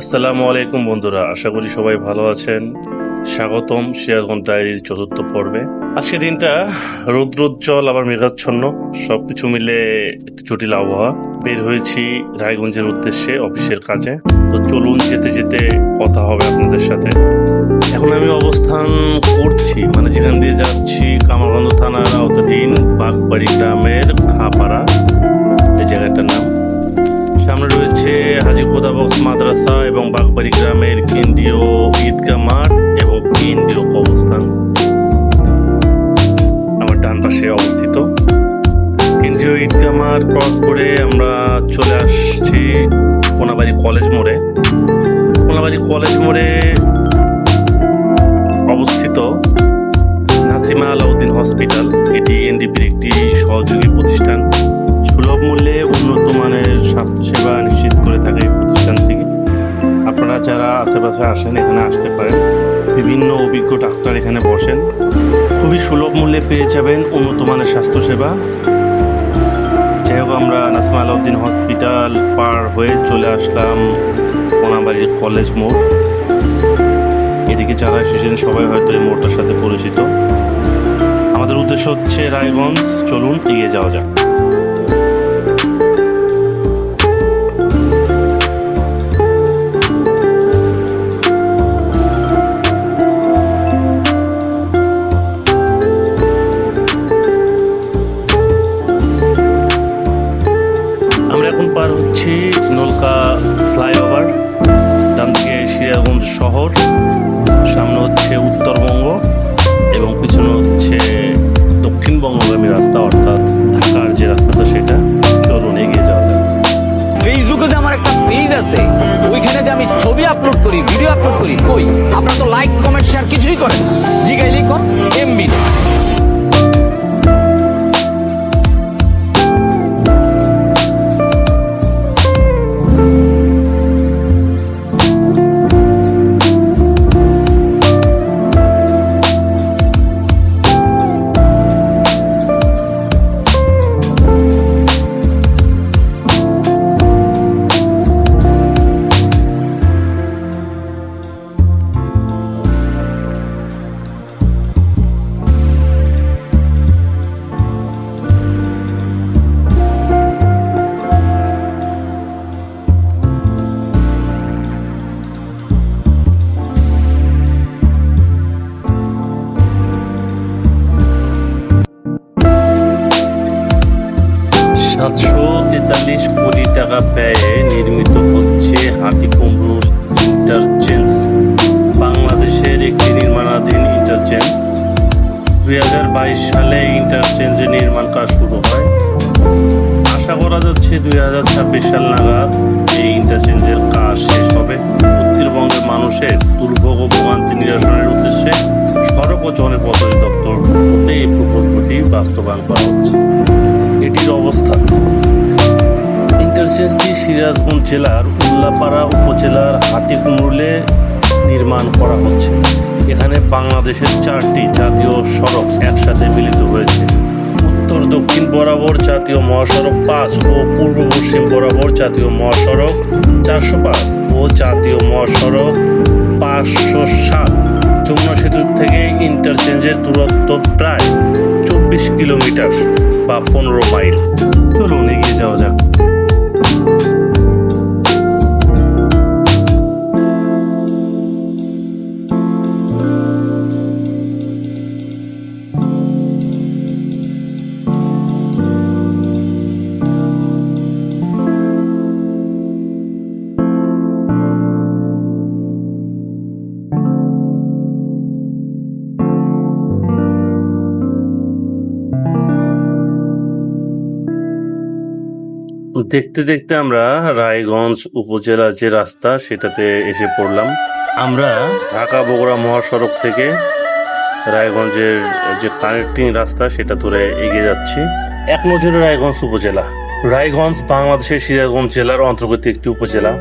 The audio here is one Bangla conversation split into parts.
আসসালামু আলাইকুম বন্ধুরা, আশা করি সবাই ভালো আছেন। স্বাগতম সিরাজগঞ্জ ডায়েরির চতুর্থ পর্বে। আজকে দিনটা রৌদ্রোজ্জ্বল, আবার মেঘাচ্ছন্ন, সবকিছু মিলে একটু জটিল আবহাওয়া। বের হয়েছি রায়গঞ্জের উদ্দেশ্যে, অফিসের কাজে। তো চলুন যেতে যেতে কথা হবে আপনাদের সাথে। এখন আমি অবস্থান করছি মানে যেখান দিয়ে যাচ্ছি কামারগঞ্জ থানার আওতাধীন বাগবাড়ি গ্রামের খাপাড়া। এই জায়গাটার নাম সামনে রয়েছে হাজি খোদাবক্স মাদ্রাসা এবং বাগবাড়ি গ্রামের কেন্দ্রীয় ঈদগাহ মাঠ এবং কেন্দ্রীয় কবরস্থান। আমার ডান পাশে অবস্থিত। কেন্দ্রীয় ঈদগাহ মাঠ ক্রস করে আমরা চলে আসছি কোনাবাড়ি কলেজ মোড়ে। কোনাবাড়ি কলেজ মোড়ে অবস্থিত নাসিমা আলাউদ্দিন হসপিটাল। এটি এনডিপির একটি সহযোগী প্রতিষ্ঠান। সুলভ মূল্যে উন্নত মানের স্বাস্থ্যসেবা নিশ্চিত করে থাকে এই প্রতিষ্ঠানটি আপনারা যারা আশেপাশে আসেন, এখানে আসতে পারেন। বিভিন্ন অভিজ্ঞ ডাক্তার এখানে বসেন। খুবই সুলভ মূল্যে পেয়ে যাবেন উন্নত মানের স্বাস্থ্যসেবা। যাই হোক, আমরা নাসমা আলাউদ্দিন হসপিটাল পার হয়ে চলে আসলাম কোনাবাড়ির কলেজ মোড়। এদিকে যারা এসেছেন, সবাই হয়তো এই মোড়টার সাথে পরিচিত। আমাদের উদ্দেশ্য হচ্ছে, রায়গঞ্জ, চলুন এগিয়ে যাওয়া যাক। দক্ষিণবঙ্গগামী রাস্তা, অর্থাৎ ঢাকার যে রাস্তাটা সেটা চলুন এগিয়ে যাওয়া যাক। ফেসবুকে যে আমার একটা পেজ আছে, ওইখানে যে আমি ছবি আপলোড করি ভিডিও আপলোড করি, কই? আপনারা তো লাইক কমেন্ট শেয়ার কিছুই করেন। জিগাইলেই কর এমবি সাতশো তেতাল্লিশ কোটি টাকা ব্যয়ে নির্মিত হচ্ছে হাতি কুমরুল ইন্টারচেঞ্জ, বাংলাদেশের একটি নির্মাণাধীন ইন্টারচেঞ্জ। দুই হাজার বাইশ সালে ইন্টারচেঞ্জের নির্মাণ কাজ শুরু হয়। আশা করা যাচ্ছে দুই হাজার ছাব্বিশ সাল নাগাদ এই ইন্টারচেঞ্জের কাজ শেষ হবে। উত্তরবঙ্গের মানুষের দুর্ভোগ ও ভোগান্তি নিরসনের উদ্দেশ্যে সড়ক ও জনপথ দপ্তর এই প্রকল্পটি বাস্তবায়ন করা হচ্ছে। এটির অবস্থান ইন্টারচেঞ্জটি সিরাজগঞ্জ জেলার উল্লাপাড়া উপজেলার হাতিকুমরুলে নির্মাণ করা হচ্ছে। এখানে বাংলাদেশের চারটি জাতীয় সড়ক একসাথে মিলিত হয়েছে। উত্তর, দক্ষিণ বরাবর জাতীয় মহাসড়ক পাঁচ ও পূর্ব পশ্চিম বরাবর জাতীয় মহাসড়ক চারশো পাঁচ ও জাতীয় মহাসড়ক পাঁচশো সাত। যমুনা সেতু থেকে ইন্টারচেঞ্জের দূরত্ব প্রায় চব্বিশ কিলোমিটার। বা পনেরো মাইল। চলুন এগিয়ে যাওয়া যাক। দেখতে দেখতে আমরা রায়গঞ্জ উপজেলার যে রাস্তা, সেটাতে এসে পড়লাম। আমরা ঢাকা বগুড়া মহাসড়ক থেকে রায়গঞ্জের যে কানেক্টিং রাস্তা, সেটা ধরে এগিয়ে যাচ্ছি। এক নজরে রায়গঞ্জ উপজেলা। রায়গঞ্জ বাংলাদেশের সিরাজগঞ্জ জেলার অন্তর্গত একটি উপজেলা।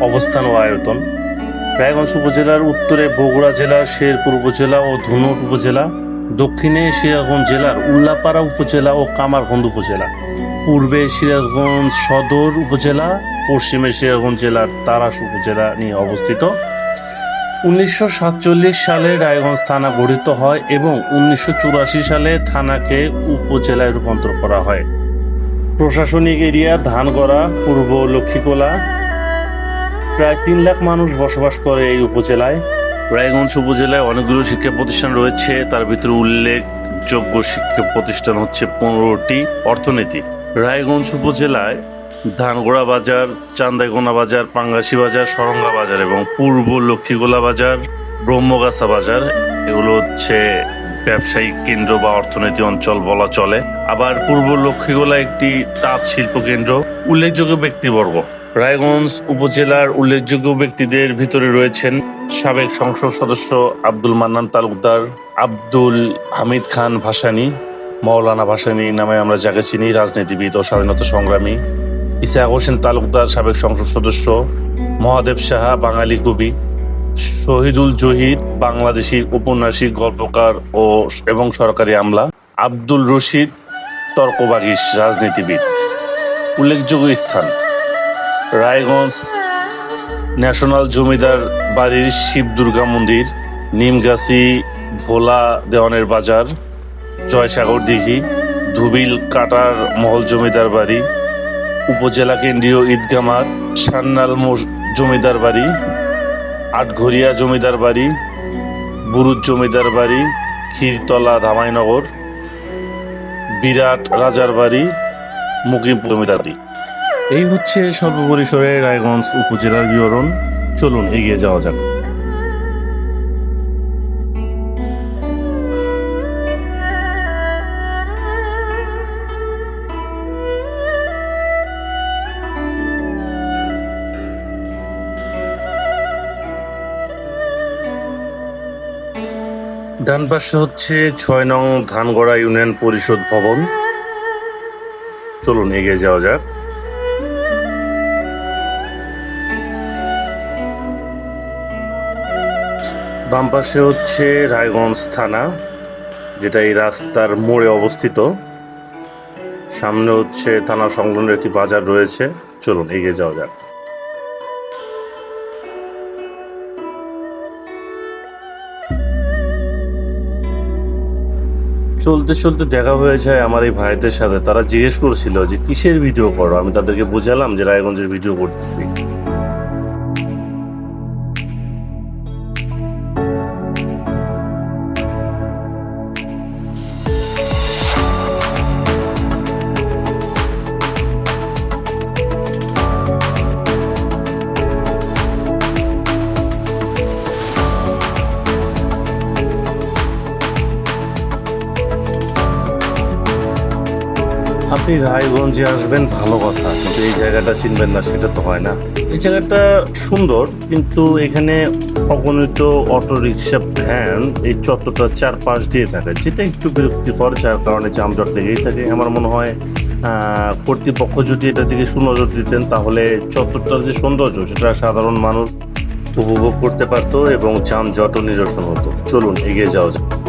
অবস্থান ও আয়তন। রায়গঞ্জ উপজেলার উত্তরে বগুড়া জেলার শেরপুর উপজেলা ও ধুনট উপজেলা। দক্ষিণে সিরাজগঞ্জ জেলার উল্লাপাড়া উপজেলা ও কামারখন্দ উপজেলা। পূর্বে সিরাজগঞ্জ সদর উপজেলা, পশ্চিমে সিরাজগঞ্জ জেলার তারাস উপজেলা নিয়ে অবস্থিত। উনিশশো সাতচল্লিশ সালে রায়গঞ্জ থানা গঠিত হয় এবং উনিশশো চুরাশি সালে থানাকে উপজেলায় রূপান্তর করা হয়। প্রশাসনিক এরিয়া ধানগড়া, পূর্ব লক্ষ্মীকোলা। প্রায় তিন লাখ মানুষ বসবাস করে এই উপজেলায়। রায়গঞ্জ উপজেলায় অনেকগুলো শিক্ষা প্রতিষ্ঠান রয়েছে, তার ভিতরে উল্লেখযোগ্য শিক্ষা প্রতিষ্ঠান হচ্ছে পনেরোটি অর্থনীতি। রায়গঞ্জ উপজেলায় ধানগোড়া বাজার, চান্দাইগোনা বাজার, পাঙ্গাসি বাজার, সরঙ্গা বাজার এবং পূর্ব লক্ষ্মীগোলা বাজার, ব্রহ্মগাছা বাজার। এগুলো হচ্ছে ব্যবসায়িক কেন্দ্র বা অর্থনীতি অঞ্চল বলা চলে। আবার পূর্ব লক্ষ্মীগোলা একটি তাঁত শিল্প কেন্দ্র, উল্লেখযোগ্য ব্যক্তিবর্গ। রায়গঞ্জ উপজেলার উল্লেখযোগ্য ব্যক্তিদের ভিতরে রয়েছেন সাবেক সংসদ সদস্য আব্দুল মান্নান তালুকদার, আব্দুল হামিদ খান ভাসানী মৌলানা ভাসানী নামে আমরা যাকে চিনি, রাজনীতিবিদ ও স্বাধীনতা সংগ্রামী। ইসা হোসেন তালুকদার, সাবেক সংসদ সদস্য। মহাদেব সাহা, বাঙালি কবি। শহীদুল জহির, বাংলাদেশি উপন্যাসিক গল্পকার ও এবং সরকারি আমলা। আব্দুল রশিদ তর্কবাগিস রাজনীতিবিদ। উল্লেখযোগ্য স্থান। রায়গঞ্জ ন্যাশনাল জমিদার বাড়ির শিব দুর্গা মন্দির, নিমগাছি ভোলা দেওয়ানের বাজার। জয়সাগর দিঘি, ধুবিল কাটার মহল জমিদার বাড়ি, উপজেলা কেন্দ্রীয় ঈদগাহ মাঠ, সান্নাল জমিদার বাড়ি, আটঘরিয়া জমিদার বাড়ি, বুরুজ জমিদার বাড়ি, ক্ষীরতলা ধামাইনগর, বিরাট রাজার বাড়ি মুকিম জমিদার বাড়ি। এই হচ্ছে সর্বপরিসরে রায়গঞ্জ উপজেলার বিবরণ। চলুন এগিয়ে যাওয়া যাক। ডান পাশে হচ্ছে ছয় নং ধানগড়া ইউনিয়ন পরিষদ ভবন। চলুন এগিয়ে যাওয়া যাক। বাম পাশে হচ্ছে রায়গঞ্জ থানা, যেটা এই রাস্তার মোড়ে অবস্থিত। সামনে হচ্ছে থানা সংলগ্ন একটি বাজার রয়েছে। চলুন এগিয়ে যাওয়া যাক। চলতে চলতে দেখা হয়ে যায় আমার এই ভাইদের সাথে। তারা জিজ্ঞেস করছিল যে, কিসের ভিডিও করো? আমি তাদেরকে বোঝালাম যে, রায়গঞ্জের ভিডিও করতেছি। আপনি রায়গঞ্জে আসবেন, ভালো কথা। কিন্তু এই জায়গাটা চিনবেন না, সেটা তো হয় না। এই জায়গাটা সুন্দর, কিন্তু এখানে অগণিত অটো রিক্সা ভ্যান এই চত্বরটা চারপাশ দিয়ে থাকে, যেটা একটু বিরক্তিকর, যার কারণে যানজট লেগেই থাকে। আমার মনে হয় কর্তৃপক্ষ যদি এটার দিকে সুনজর দিতেন, তাহলে চত্বরটার যে সৌন্দর্য, সেটা সাধারণ মানুষ উপভোগ করতে পারতো এবং যানজটও নিরসন হতো। চলুন, এগিয়ে যাওয়া যাক।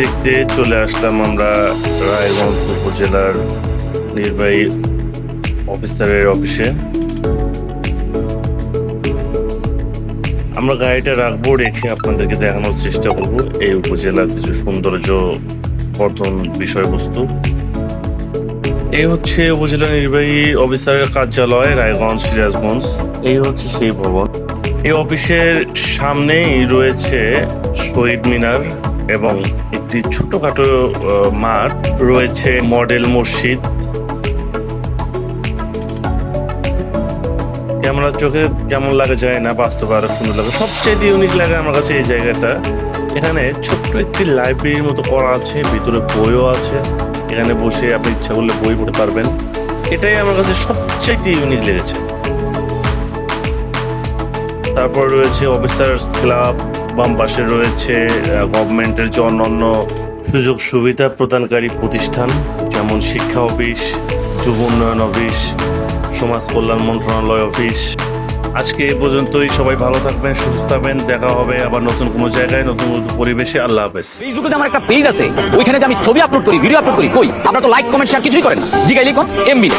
দেখতে চলে আসলাম আমরা রায়গঞ্জ উপজেলার নির্বাহী অফিসারের অফিসে। আমরা গাড়িটা রাখব, রেখে আপনাদেরকে দেখানোর চেষ্টা করব এই উপজেলার কিছু সৌন্দর্য বর্ধন বিষয়বস্তু। এই হচ্ছে উপজেলা নির্বাহী অফিসারের কার্যালয়, রায়গঞ্জ, সিরাজগঞ্জ। এই হচ্ছে সেই ভবন। এই অফিসের সামনেই রয়েছে শহীদ মিনার। এবং একটি ছোটখাটো মাঠ রয়েছে মডেল মসজিদ। ক্যামেরার চোখে কেমন লাগে যায় না, বাস্তবে আরও সুন্দর লাগে। সবচেয়ে ইউনিক লাগে আমার কাছে এই জায়গাটা। এখানে ছোট্ট একটি লাইব্রেরির মতো করা আছে, ভিতরে বইও আছে। এখানে বসে আপনি ইচ্ছা করলে বই পড়তে পারবেন। এটাই আমার কাছে সবচাইতে ইউনিক লেগেছে। তারপর রয়েছে অফিসার্স ক্লাব। বাম পাশে রয়েছে গভর্নমেন্টের যে অন্যান্য সুযোগ সুবিধা প্রদানকারী প্রতিষ্ঠান, যেমন শিক্ষা অফিস, যুব উন্নয়ন অফিস, সমাজ কল্যাণ মন্ত্রণালয় অফিস। আজকে এ পর্যন্তই, সবাই ভালো থাকবেন, সুস্থ থাকবেন, দেখা হবে আবার নতুন কোনো জায়গায়, নতুন নতুন পরিবেশে। আল্লাহ হাফেজ। ফেসবুকে আমার একটা পেজ আছে, ওইখানে আমি ছবি আপলোড করি ভিডিও আপলোড করি, কই? আপনারা তো লাইক কমেন্ট শেয়ার কিছুই করেন না। জিগাইলি কোন এমবি